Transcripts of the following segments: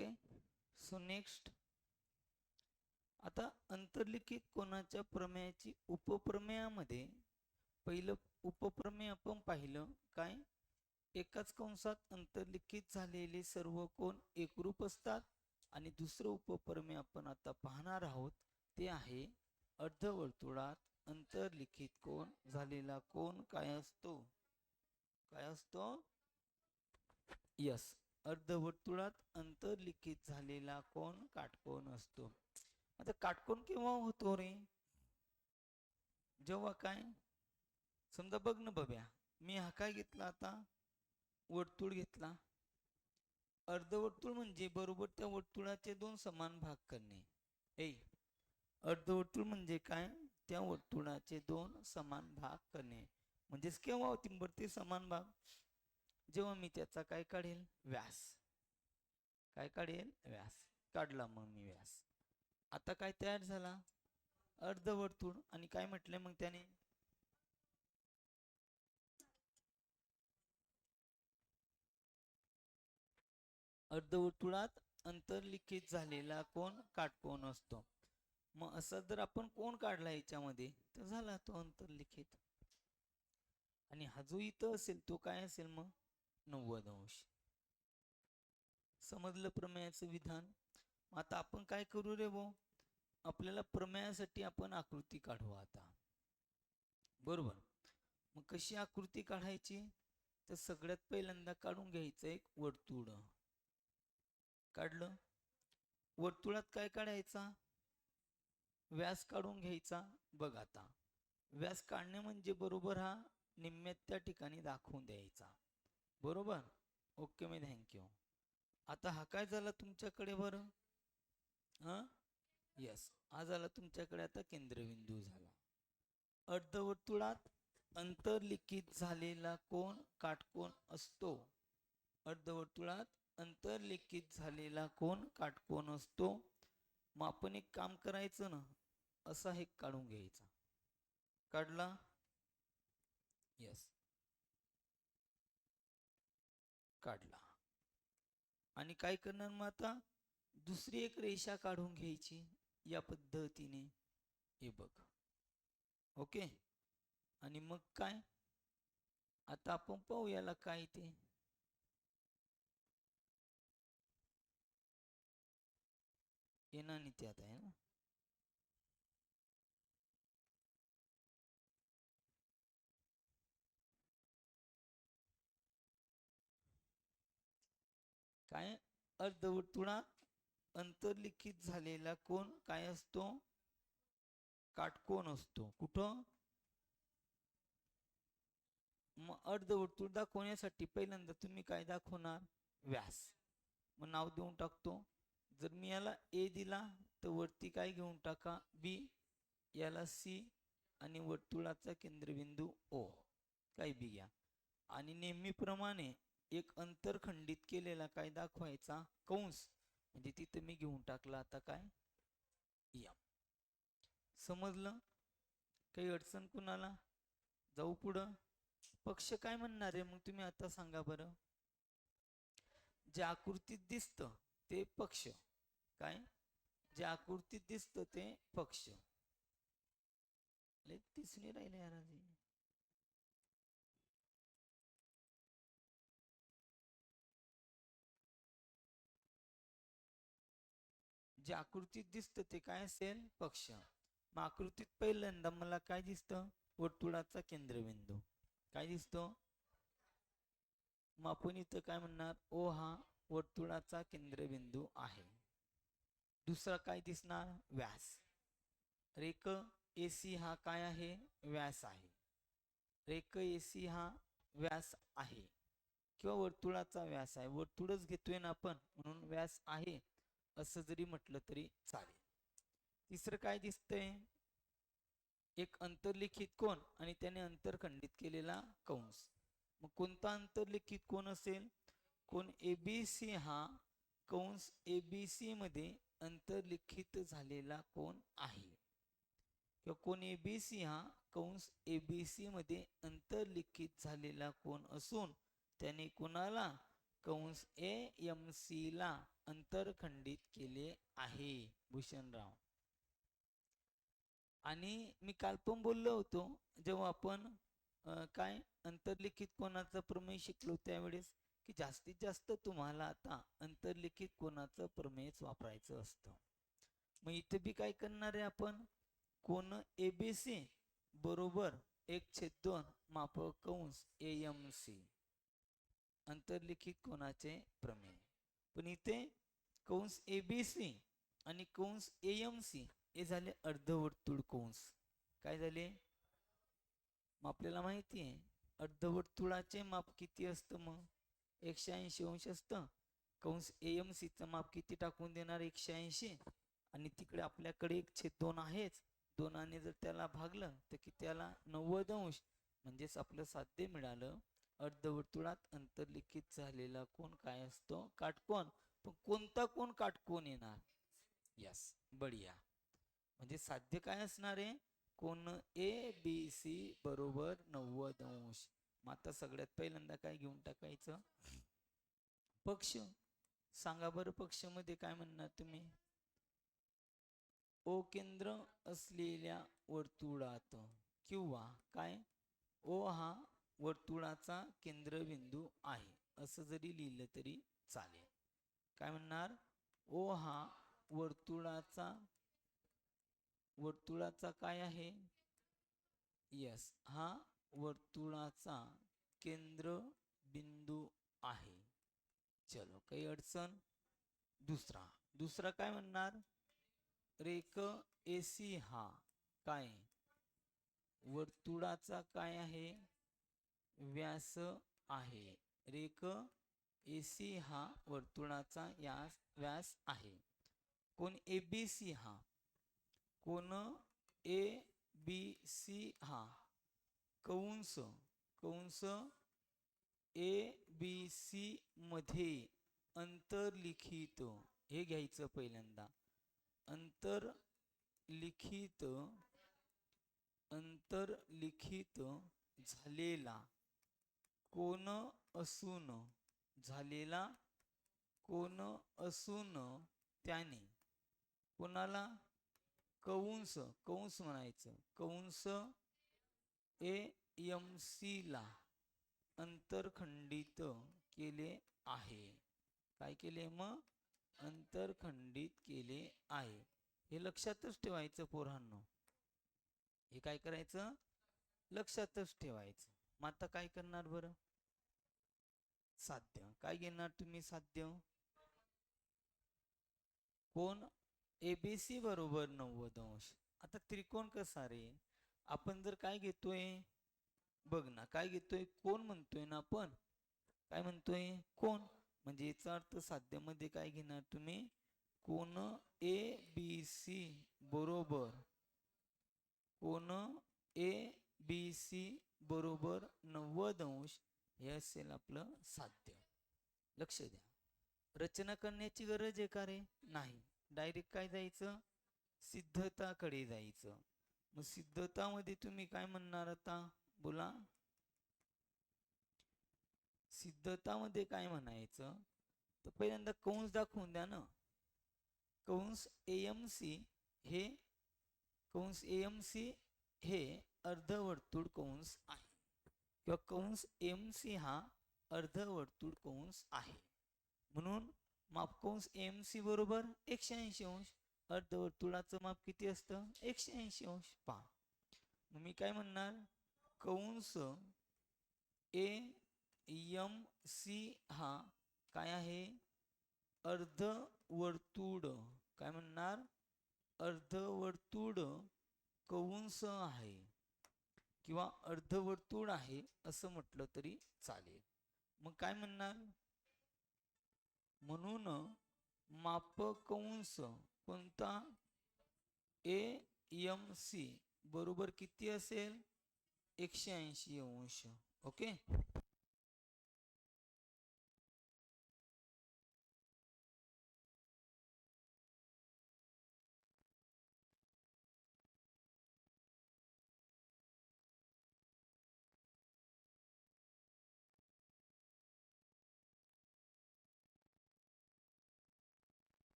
Okay. So next आता अंतर्लिखित कोणाच्या प्रमेयाची उपप्रमेयामध्ये पहिलं उपप्रमेय आपण पाहिलं काय? एकाच कंसात अंतर्लिखित झालेले सर्व कोण एकरूप असतात आणि दुसरं उपप्रमेय आपण आता पाहणार आहोत ते आहे अर्धवर्तुळात अंतर्लिखित कोण झालेला कोण काय असतो? काय असतो? यस अर्धवर्तुळात अंतर्लिखित झालेला कोण? काटकोण असतो. आता काटकोण केव्हा होतो रे? जेव्हा काय? समजा बघ ना बघ्या मी हा काय घेतला आता? वर्तुळ घेतला. अर्धवर्तुळ म्हणजे बरोबर त्या वर्तुळाचे दोन समान भाग करणे. ए अर्धवर्तुळ म्हणजे काय? त्या वर्तुळाचे दोन समान भाग करणे. म्हणजेच केव्हा होती बरं ते समान भाग? जेव्हा मी त्याचा काय काढेल? व्यास. काय काढेल? व्यास. काढला मग मी व्यास. आता काय तयार झाला? अर्धवर्तुळ आणि काय म्हटलंय मग त्याने? अर्धवर्तुळात अंतर्लिखित झालेला कोण काटकोण असतो. मग असा जर आपण कोण काढला याच्यामध्ये तर झाला तो अंतर्लिखित. आणि हा जो इथं असेल तो काय असेल मग? नव्वद अंश. समजलं प्रमेयाचं विधान? मग आता आपण काय करू रे भाऊ? आपल्याला प्रमेयासाठी आपण आकृती काढू आता. बरोबर? मग कशी आकृती काढायची? तर सगळ्यात पहिल्यांदा काढून घ्यायचं एक वर्तुळ. काढलं? वर्तुळात काय काढायचा? व्यास काढून घ्यायचा. बघ आता. व्यास काढणे म्हणजे बरोबर हा निम्म्यात त्या ठिकाणी दाखवून द्यायचा. बरोबर? ओके मी थँक्यू आता हा काय झाला तुमच्याकडे बरं? हां? यस हा झाला तुमच्याकडे आता केंद्रबिंदू झाला. अर्धवर्तुळात अंतर्लिखित झालेला कोण काटकोण असतो. अर्धवर्तुळात अंतर्लिखित झालेला कोण काटकोण असतो. मग आपण एक काम करायचं ना असा हे काढून घ्यायचा. काढला? यस काढला. आणि काय करणार मग आता? दुसरी एक रेषा काढून घ्यायची या पद्धतीने. हे बघ. ओके? आणि मग काय? आता आपण पाहू याला काय ते. येणार नाही ते आता आहे ना? काय अर्धवर्तुळात अंतर्लिखित झालेला कोण काय असतो? काटकोण असतो. कुठं? मग अर्धवर्तुळ दाखवण्यासाठी पहिल्यांदा तुम्ही काय दाखवणार? व्यास. मग नाव देऊन टाकतो. जर मी याला ए दिला तर वरती काय घेऊन टाका? बी. याला सी आणि वर्तुळाचा केंद्रबिंदू ओ. काय बी घ्या. आणि नेहमीप्रमाणे एक अंतर खंडित केलेला काय दाखवायचा? कंस. म्हणजे तिथं मी घेऊन टाकला आता काय? या समजलं? काही अडचण कुणाला? जाऊ पुढं. पक्ष काय म्हणणार आहे? मग तुम्ही आता सांगा बरं. जे आकृतीत दिसतं ते पक्ष. काय? जे आकृतीत दिसतं ते पक्ष. लय तिसरी राहिले यार जे आकृतीत दिसतं ते काय असेल? पक्ष. मग आकृतीत पहिल्यांदा मला काय दिसतं? वर्तुळाचा केंद्रबिंदू. काय दिसतो? मग आपण इथं काय म्हणणार? ओ हा वर्तुळाचा केंद्रबिंदू आहे. दुसरा काय दिसणार? व्यास. रेक ए सी हा काय आहे? व्यास आहे. रेक ए सी हा व्यास आहे. किंवा वर्तुळाचा व्यास आहे. वर्तुळच घेतोय ना आपण म्हणून व्यास आहे. असं जरी म्हटलं तरी चालेल. तिसरं काय दिसतंय? एक अंतर्लिखित कोण आणि त्याने अंतरखंडित केलेला कंस. मग कोणता अंतर्लिखित कोण असेल? कोण एबीसी हा कंस एबीसी मध्ये अंतर्लिखित झालेला कोण आहे? किंवा कोण एबीसी हा कंस एबीसी मध्ये अंतर्लिखित झालेला कोण असून त्याने कोणाला कंस ए एम सी ला अंतरखंडित केले आहे भूषणराव. आणि मी काल पण बोललो होतो जेव्हा आपण काय अंतर्लिखित कोणाचा प्रमेय शिकलो त्यावेळेस की जास्तीत जास्त तुम्हाला आता अंतर्लिखित कोणाचं प्रमेयच वापरायचं असतं. मग इथे बी काय करणार आहे आपण? कोण एबीसी बरोबर एक छेद दोन माप कंस ए एम सी. अंतर्लिखित कोणाचे प्रमेय? पण इथे कंस एबीसी आणि कंस ए एम सी हे झाले अर्धवर्तुळ कंस. काय झाले? मग आपल्याला माहिती आहे अर्धवर्तुळाचे माप किती असतं मग? एकशे ऐंशी अंश असतं. कंस ए एम सीचं माप किती टाकून देणार? एकशे ऐंशी. आणि तिकडे आपल्याकडे एक छेद दोन आहेच. दोनाने जर त्याला भागलं तर किती आला? नव्वद अंश. म्हणजेच आपलं साध्य मिळालं अर्धवर्तुळात अंतर्लिखित झालेला कोण काय असतो? काटकोण पण कोणता कोण काटकोण येणार? यस बढिया. म्हणजे साध्य काय असणार आहे? कोण ए बी सी बरोबर नव्वद अंश. मग आता सगळ्यात पहिल्यांदा काय घेऊन टाकायचं? पक्ष. सांगा बरं पक्षमध्ये काय म्हणणार तुम्ही? ओ केंद्र असलेल्या वर्तुळात किंवा काय? ओ हा वर्तुळाचा केंद्रबिंदू आहे. असं जरी लिहिलं तरी चालेल. काय म्हणणार? ओ हा वर्तुळाचा वर्तुळाचा काय आहे? यस हा वर्तुळाचा केंद्र बिंदू आहे. चलो काही अडचण? दुसरा दुसरा काय म्हणणार? रेख एसी हा काय? वर्तुळाचा काय आहे? व्यास आहे. रेख एसी हा वर्तुळाचा यास व्यास आहे. कोण ए बी सी हा? कोण ए बी सी हा? कंस कंस ए बी सी मध्ये अंतर्लिखित हे घ्यायचं पहिल्यांदा. अंतर्लिखित अंतर्लिखित झालेला कोण असून झालेला कोण असून त्याने कोणाला? कंस कंस म्हणायचं. कंस ए एम सी ला अंतरखंडित केले आहे. काय केले? मग अंतरखंडित केले आहे. हे लक्षातच ठेवायचं पोरांनो. हे काय करायचं? लक्षातच ठेवायचं. मग आता काय करणार बरं? साध्य. काय घेणार तुम्ही साध्य? कोण? एबीसी बरोबर नव्वद अंश. आता त्रिकोण कसा रे? आपण जर काय घेतोय? बघ ना काय घेतोय? कोण म्हणतोय ना आपण? काय म्हणतोय? कोण? म्हणजे याचा अर्थ साध्यामध्ये काय घेणार तुम्ही? कोण? ए बी सी बरोबर. कोण? ए बी सी बरोबर नव्वद अंश हे असेल आपलं साध्य. लक्ष द्या. रचना करण्याची गरज आहे का रे? नाही. डायरेक्ट काय जायचं? सिद्धताकडे जायचं. मग सिद्धतामध्ये तुम्ही काय म्हणणार आता? बोला. सिद्धतामध्ये काय म्हणायचं? तर पहिल्यांदा कंस दाखवून द्या ना. कंस एम सी हे कंस एम सी हे अर्धवर्तुळ कंस आहे. किंवा कंस एम सी हा अर्धवर्तुळ कंस आहे. म्हणून माप कंस एम सी बरोबर एकशे ऐंशी अंश अर्धवर्तुळाचं माप किती असतं? एकशे ऐंशी अंश. पहा. मग मी काय म्हणणार? कंस ए एम सी हा काय आहे? अर्धवर्तुळ. काय म्हणणार? अर्धवर्तुळ कंस आहे. किंवा अर्धवर्तुळ आहे असं म्हटलं तरी चालेल. मग काय म्हणणार? म्हणून मापकंस कोणता? A M C. बरोबर किती असेल? एकशे ऐंशी अंश. ओके?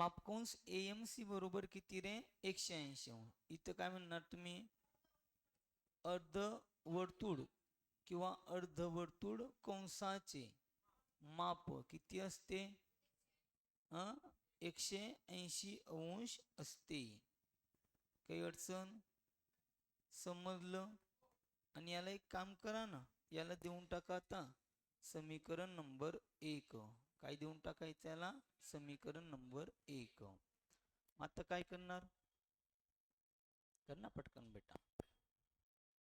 मापकोंस एम सी बरोबर किती रे? एकशे ऐंशी इथं काय म्हणणार तुम्ही? अर्ध वर्तुळ किंवा अर्धवर्तुळ कंसाचे माप किती असते? अं? एकशे ऐंशी अंश असते. काही अडचण? समजलं? आणि याला एक काम करा ना. याला देऊन टाका आता. समीकरण नंबर एक. काय देऊन टाकायचं याला? समीकरण नंबर एक. मग आता काय करणार? कर ना पटकन बेटा.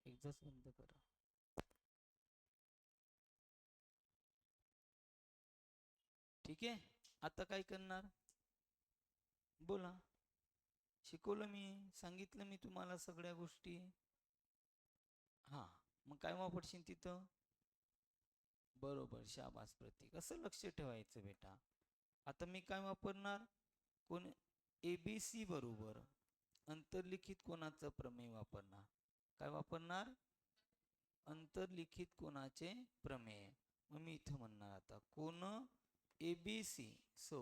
एकदाच बंद करा. ठीक आहे? आता काय करणार? बोला. शिकवलं मी सांगितलं मी तुम्हाला सगळ्या गोष्टी. हा. मग काय वापरशील तिथं? बरोबर शाबास प्रतीक असं लक्ष ठेवायचं बेटा. आता मी काय वापरणार? कोण? ए बी सी बरोबर. अंतर्लिखित कोणाचं प्रमेय वापरणार? काय वापरणार? अंतर्लिखित कोणाचे प्रमेय. मग मी इथं म्हणणार आता कोण ए बी सी सो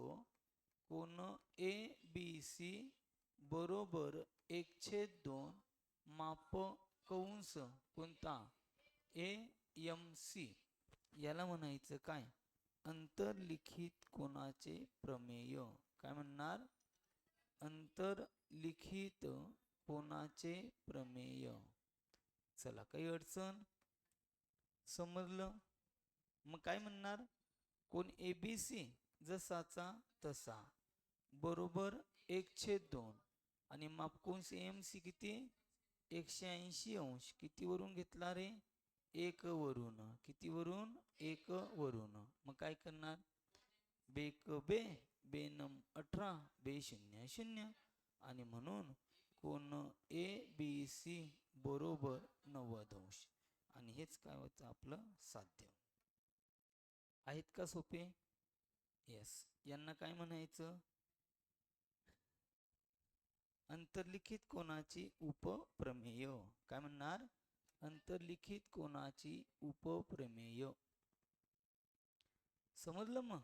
कोण ए बी सी बरोबर एक छेद दोन माप कंस कोणता? ए एम सी याला म्हणायचं काय? अंतर्लिखित कोणाचे प्रमेय. काय म्हणणार? अंतर्लिखित कोणाचे प्रमेय. चला काही अडचण? समजलं? मग काय म्हणणार? कोण ए बी सी जसाचा तसा. बरोबर एकशे दोन. आणि मापकोंस एम सी किती? एकशे ऐंशी अंश. कितीवरून घेतला रे? एक वरून किती वरून? एक वरून. मग काय करणार? बेक बे बे नम अठरा बे शून्य शून्य. आणि म्हणून कोण ए बी सी बरोबर नव्वद अंश. आणि हेच काय होतं आपलं साध्य. आहेत का सोपे? येस यांना काय म्हणायचं? अंतर्लिखित कोणाची उपप्रमेय. काय म्हणणार? अंतर्लिखित कोणाची उपप्रमेय? समजलं मग?